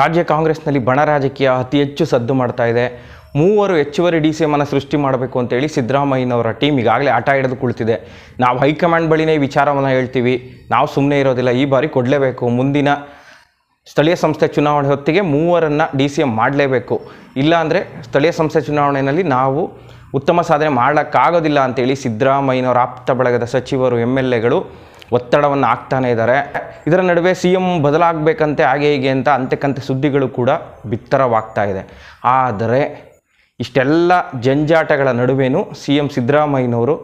ರಾಜ್ಯ ಕಾಂಗ್ರೆಸ್ನಲ್ಲಿ ಬಣ ರಾಜಕೀಯ ಅತಿ ಹೆಚ್ಚು ಸದ್ದು ಮಾಡ್ತಾ ಇದೆ. ಮೂವರು ಹೆಚ್ಚುವರಿ ಡಿ ಸಿ ಎಮ್ಮನ್ನು ಸೃಷ್ಟಿ ಮಾಡಬೇಕು ಅಂತೇಳಿ ಸಿದ್ದರಾಮಯ್ಯನವರ ಟೀಮ್ ಈಗಾಗಲೇ ಆಟ ಹಿಡಿದು ಕುಳಿತಿದೆ. ನಾವು ಹೈಕಮಾಂಡ್ ಬಳಿನೇ ವಿಚಾರವನ್ನು ಹೇಳ್ತೀವಿ. ನಾವು ಸುಮ್ಮನೆ ಇರೋದಿಲ್ಲ, ಈ ಬಾರಿ ಕೊಡಲೇಬೇಕು. ಮುಂದಿನ ಸ್ಥಳೀಯ ಸಂಸ್ಥೆ ಚುನಾವಣೆ ಹೊತ್ತಿಗೆ ಮೂವರನ್ನು ಡಿ ಸಿ ಎಂ ಮಾಡಲೇಬೇಕು. ಇಲ್ಲಾಂದರೆ ಸ್ಥಳೀಯ ಸಂಸ್ಥೆ ಚುನಾವಣೆಯಲ್ಲಿ ನಾವು ಉತ್ತಮ ಸಾಧನೆ ಮಾಡೋಕ್ಕಾಗೋದಿಲ್ಲ ಅಂತೇಳಿ ಸಿದ್ದರಾಮಯ್ಯನವರ ಆಪ್ತ ಬಳಗದ ಸಚಿವರು ಎಂ ಎಲ್ ಎಗಳು ಒತ್ತಡವನ್ನು ಹಾಕ್ತಾನೆ ಇದ್ದಾರೆ. ಇದರ ನಡುವೆ ಸಿ ಎಂ ಬದಲಾಗಬೇಕಂತೆ, ಹಾಗೆ ಹೀಗೆ ಅಂತ ಅಂತಕ್ಕಂಥ ಸುದ್ದಿಗಳು ಕೂಡ ಬಿತ್ತರವಾಗ್ತಾ ಇದೆ. ಆದರೆ ಇಷ್ಟೆಲ್ಲ ಜಂಜಾಟಗಳ ನಡುವೆಯೂ ಸಿ ಎಂ ಸಿದ್ದರಾಮಯ್ಯನವರು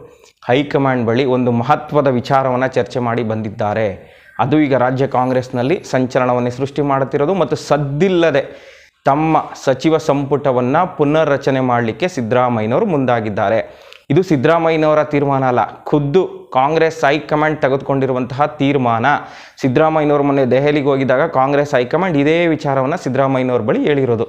ಹೈಕಮಾಂಡ್ ಬಳಿ ಒಂದು ಮಹತ್ವದ ವಿಚಾರವನ್ನು ಚರ್ಚೆ ಮಾಡಿ ಬಂದಿದ್ದಾರೆ. ಅದು ಈಗ ರಾಜ್ಯ ಕಾಂಗ್ರೆಸ್ನಲ್ಲಿ ಸಂಚಲನವನ್ನೇ ಸೃಷ್ಟಿ ಮಾಡುತ್ತಿರೋದು ಮತ್ತು ಸದ್ದಿಲ್ಲದೆ ತಮ್ಮ ಸಚಿವ ಸಂಪುಟವನ್ನು ಪುನರ್ರಚನೆ ಮಾಡಲಿಕ್ಕೆ ಸಿದ್ದರಾಮಯ್ಯನವರು ಮುಂದಾಗಿದ್ದಾರೆ. ಇದು ಸಿದ್ದರಾಮಯ್ಯನವರ ತೀರ್ಮಾನ ಅಲ್ಲ, ಖುದ್ದು ಕಾಂಗ್ರೆಸ್ ಹೈಕಮಾಂಡ್ ತೆಗೆದುಕೊಂಡಿರುವಂತಹ ತೀರ್ಮಾನ. ಸಿದ್ದರಾಮಯ್ಯನವರು ಮೊನ್ನೆ ದೆಹಲಿಗೆ ಹೋಗಿದ್ದಾಗ ಕಾಂಗ್ರೆಸ್ ಹೈಕಮಾಂಡ್ ಇದೇ ವಿಚಾರವನ್ನು ಸಿದ್ದರಾಮಯ್ಯನವ್ರ ಬಳಿ ಹೇಳಿರೋದು.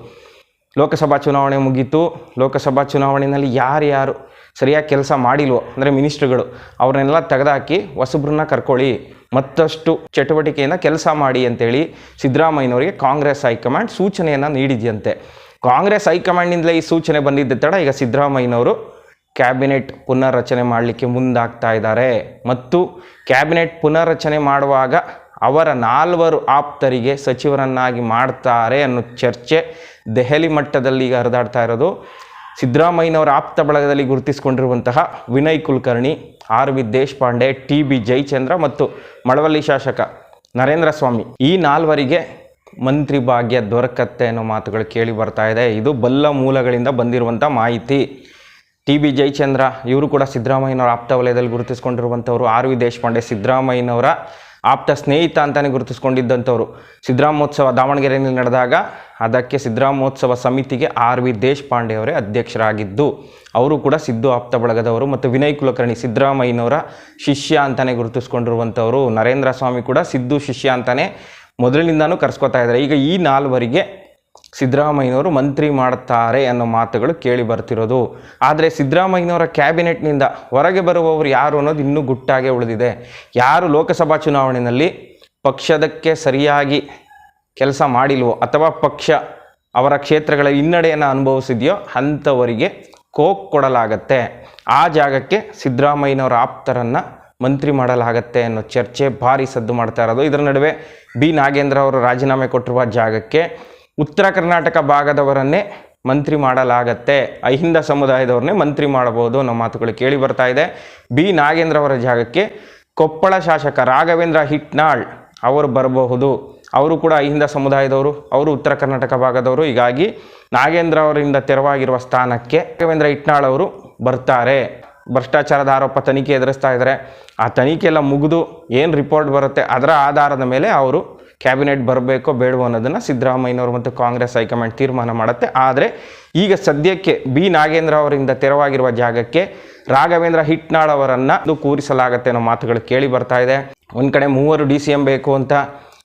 ಲೋಕಸಭಾ ಚುನಾವಣೆ ಮುಗೀತು. ಲೋಕಸಭಾ ಚುನಾವಣೆಯಲ್ಲಿ ಯಾರ್ಯಾರು ಸರಿಯಾಗಿ ಕೆಲಸ ಮಾಡಿಲ್ವೋ, ಅಂದರೆ ಮಿನಿಸ್ಟ್ರುಗಳು, ಅವ್ರನ್ನೆಲ್ಲ ತೆಗೆದಾಕಿ ಹೊಸಬ್ರನ್ನ ಕರ್ಕೊಳ್ಳಿ, ಮತ್ತಷ್ಟು ಚಟುವಟಿಕೆಯಿಂದ ಕೆಲಸ ಮಾಡಿ ಅಂತೇಳಿ ಸಿದ್ದರಾಮಯ್ಯನವರಿಗೆ ಕಾಂಗ್ರೆಸ್ ಹೈಕಮಾಂಡ್ ಸೂಚನೆಯನ್ನು ನೀಡಿದೆಯಂತೆ. ಕಾಂಗ್ರೆಸ್ ಹೈಕಮಾಂಡ್ನಿಂದಲೇ ಈ ಸೂಚನೆ ಬಂದಿದ್ದ ತಡ ಈಗ ಸಿದ್ದರಾಮಯ್ಯನವರು ಕ್ಯಾಬಿನೆಟ್ ಪುನರ್ರಚನೆ ಮಾಡಲಿಕ್ಕೆ ಮುಂದಾಗ್ತಾ ಇದ್ದಾರೆ. ಮತ್ತು ಕ್ಯಾಬಿನೆಟ್ ಪುನರ್ರಚನೆ ಮಾಡುವಾಗ ಅವರ ನಾಲ್ವರು ಆಪ್ತರಿಗೆ ಸಚಿವರನ್ನಾಗಿ ಮಾಡ್ತಾರೆ ಅನ್ನೋ ಚರ್ಚೆ ದೆಹಲಿ ಮಟ್ಟದಲ್ಲಿ ಈಗ ಹರಿದಾಡ್ತಾ ಇರೋದು. ಸಿದ್ದರಾಮಯ್ಯನವರ ಆಪ್ತ ಬಳಗದಲ್ಲಿ ಗುರುತಿಸಿಕೊಂಡಿರುವಂತಹ Vinay Kulkarni, R V Deshpande, T B Jayachandra ಮತ್ತು ಮಳವಳ್ಳಿ ಶಾಸಕ ನರೇಂದ್ರ ಸ್ವಾಮಿ. ಈ ನಾಲ್ವರಿಗೆ ಮಂತ್ರಿ ಭಾಗ್ಯ ದೊರಕತ್ತೆ ಅನ್ನೋ ಮಾತುಗಳು ಕೇಳಿ ಬರ್ತಾ ಇದೆ. ಇದು ಬಲ್ಲ ಮೂಲಗಳಿಂದ ಬಂದಿರುವಂಥ ಮಾಹಿತಿ. ಟಿ ಬಿ ಜಯಚಂದ್ರ, ಇವರು ಕೂಡ ಸಿದ್ದರಾಮಯ್ಯನವರ ಆಪ್ತ ವಲಯದಲ್ಲಿ ಗುರುತಿಸ್ಕೊಂಡಿರುವಂಥವ್ರು. ಆರ್ ವಿ ದೇಶಪಾಂಡೆ ಸಿದ್ದರಾಮಯ್ಯನವರ ಆಪ್ತ ಸ್ನೇಹಿತ ಅಂತಲೇ ಗುರುತಿಸ್ಕೊಂಡಿದ್ದಂಥವ್ರು. ಸಿದ್ದರಾಮೋತ್ಸವ ದಾವಣಗೆರೆಯಲ್ಲಿ ನಡೆದಾಗ ಅದಕ್ಕೆ ಸಿದ್ದರಾಮೋತ್ಸವ ಸಮಿತಿಗೆ ಆರ್ ವಿ ದೇಶಪಾಂಡೆ ಅವರೇ ಅಧ್ಯಕ್ಷರಾಗಿದ್ದು, ಅವರು ಕೂಡ ಸಿದ್ದು ಆಪ್ತ ಬಳಗದವರು ಮತ್ತು ವಿನಯ್ ಕುಲಕರ್ಣಿ ಸಿದ್ದರಾಮಯ್ಯನವರ ಶಿಷ್ಯ ಅಂತಲೇ ಗುರುತಿಸ್ಕೊಂಡಿರುವಂಥವರು. ನರೇಂದ್ರ ಸ್ವಾಮಿ ಕೂಡ ಸಿದ್ದು ಶಿಷ್ಯ ಅಂತಲೇ ಮೊದಲಿನಿಂದನೂ ಕರೆಸ್ಕೊತಾ ಇದ್ದಾರೆ. ಈಗ ಈ ನಾಲ್ವರಿಗೆ ಸಿದ್ದರಾಮಯ್ಯನವರು ಮಂತ್ರಿ ಮಾಡುತ್ತಾರೆ ಅನ್ನೋ ಮಾತುಗಳು ಕೇಳಿ ಬರ್ತಿರೋದು. ಆದರೆ ಸಿದ್ದರಾಮಯ್ಯನವರ ಕ್ಯಾಬಿನೆಟ್ನಿಂದ ಹೊರಗೆ ಬರುವವರು ಯಾರು ಅನ್ನೋದು ಇನ್ನೂ ಗುಟ್ಟಾಗೆ ಉಳಿದಿದೆ. ಯಾರು ಲೋಕಸಭಾ ಚುನಾವಣೆಯಲ್ಲಿ ಪಕ್ಷದಕ್ಕೆ ಸರಿಯಾಗಿ ಕೆಲಸ ಮಾಡಿಲ್ವೋ ಅಥವಾ ಪಕ್ಷ ಅವರ ಕ್ಷೇತ್ರಗಳ ಹಿನ್ನಡೆಯನ್ನು ಅನುಭವಿಸಿದೆಯೋ ಅಂಥವರಿಗೆ ಕೋಕ್ ಕೊಡಲಾಗತ್ತೆ. ಆ ಜಾಗಕ್ಕೆ ಸಿದ್ದರಾಮಯ್ಯನವರ ಆಪ್ತರನ್ನು ಮಂತ್ರಿ ಮಾಡಲಾಗತ್ತೆ ಅನ್ನೋ ಚರ್ಚೆ ಭಾರಿ ಸದ್ದು ಮಾಡ್ತಾ ಇರೋದು. ಇದರ ನಡುವೆ ಬಿ ನಾಗೇಂದ್ರ ಅವರು ರಾಜೀನಾಮೆ ಕೊಟ್ಟಿರುವ ಜಾಗಕ್ಕೆ ಉತ್ತರ ಕರ್ನಾಟಕ ಭಾಗದವರನ್ನೇ ಮಂತ್ರಿ ಮಾಡಲಾಗತ್ತೆ. ಅಹಿಂದ ಸಮುದಾಯದವ್ರನ್ನೇ ಮಂತ್ರಿ ಮಾಡಬಹುದು ಅನ್ನೋ ಮಾತುಗಳು ಕೇಳಿ ಬರ್ತಾ ಇದೆ. ಬಿ. ನಾಗೇಂದ್ರ ಅವರ ಜಾಗಕ್ಕೆ ಕೊಪ್ಪಳ ಶಾಸಕ ರಾಘವೇಂದ್ರ ಹಿಟ್ನಾಳ್ ಅವರು ಬರಬಹುದು. ಅವರು ಕೂಡ ಅಹಿಂದ ಸಮುದಾಯದವರು, ಅವರು ಉತ್ತರ ಕರ್ನಾಟಕ ಭಾಗದವರು. ಹೀಗಾಗಿ ನಾಗೇಂದ್ರ ಅವರಿಂದ ತೆರವಾಗಿರುವ ಸ್ಥಾನಕ್ಕೆ ರಾಘವೇಂದ್ರ ಹಿಟ್ನಾಳ್ ಅವರು ಬರ್ತಾರೆ. ಭ್ರಷ್ಟಾಚಾರದ ಆರೋಪ ತನಿಖೆ ಎದುರಿಸ್ತಾ ಇದ್ದಾರೆ. ಆ ತನಿಖೆ ಎಲ್ಲ ಮುಗಿದು ಏನು ರಿಪೋರ್ಟ್ ಬರುತ್ತೆ ಅದರ ಆಧಾರದ ಮೇಲೆ ಅವರು ಕ್ಯಾಬಿನೆಟ್ ಬರಬೇಕೋ ಬೇಡವೋ ಅನ್ನೋದನ್ನು ಸಿದ್ದರಾಮಯ್ಯನವರು ಮತ್ತು ಕಾಂಗ್ರೆಸ್ ಹೈಕಮಾಂಡ್ ತೀರ್ಮಾನ ಮಾಡುತ್ತೆ. ಆದರೆ ಈಗ ಸದ್ಯಕ್ಕೆ ಬಿ. ನಾಗೇಂದ್ರ ಅವರಿಂದ ತೆರವಾಗಿರುವ ಜಾಗಕ್ಕೆ ರಾಘವೇಂದ್ರ ಹಿಟ್ನಾಳ್ ಅವರನ್ನು ಕೂರಿಸಲಾಗತ್ತೆ ಅನ್ನೋ ಮಾತುಗಳು ಕೇಳಿ ಬರ್ತಾ ಇದೆ. ಒಂದು ಕಡೆ ಮೂವರು ಡಿ ಸಿ ಎಂ ಬೇಕು ಅಂತ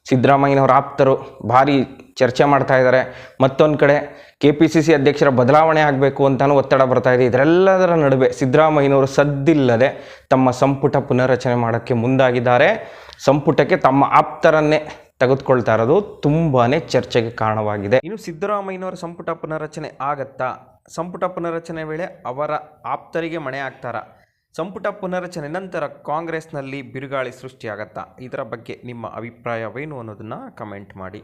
ಸಿದ್ದರಾಮಯ್ಯನವರ ಆಪ್ತರು ಭಾರಿ ಚರ್ಚೆ ಮಾಡ್ತಾ ಇದ್ದಾರೆ. ಮತ್ತೊಂದು ಕಡೆ ಕೆ ಪಿ ಸಿ ಸಿ ಅಧ್ಯಕ್ಷರ ಬದಲಾವಣೆ ಆಗಬೇಕು ಅಂತಲೂ ಒತ್ತಡ ಬರ್ತಾ ಇದೆ. ಇದರೆಲ್ಲದರ ನಡುವೆ ಸಿದ್ದರಾಮಯ್ಯನವರು ಸದ್ದಿಲ್ಲದೆ ತಮ್ಮ ಸಂಪುಟ ಪುನರ್ರಚನೆ ಮಾಡೋಕ್ಕೆ ಮುಂದಾಗಿದ್ದಾರೆ. ಸಂಪುಟಕ್ಕೆ ತಮ್ಮ ಆಪ್ತರನ್ನೇ ತೆಗೆದುಕೊಳ್ತಾ ಇರೋದು ತುಂಬಾ ಚರ್ಚೆಗೆ ಕಾರಣವಾಗಿದೆ. ಇನ್ನು ಸಿದ್ದರಾಮಯ್ಯನವರ ಸಂಪುಟ ಪುನರ್ರಚನೆ ಆಗತ್ತಾ? ಸಂಪುಟ ಪುನರ್ರಚನೆ ವೇಳೆ ಅವರ ಆಪ್ತರಿಗೆ ಮಣೆ ಆಗ್ತಾರಾ ಸಂಪುಟ ಪುನರ್ರಚನೆ ನಂತರ ಕಾಂಗ್ರೆಸ್ನಲ್ಲಿ ಬಿರುಗಾಳಿ ಸೃಷ್ಟಿಯಾಗತ್ತಾ? ಇದರ ಬಗ್ಗೆ ನಿಮ್ಮ ಅಭಿಪ್ರಾಯವೇನು ಅನ್ನೋದನ್ನು ಕಮೆಂಟ್ ಮಾಡಿ.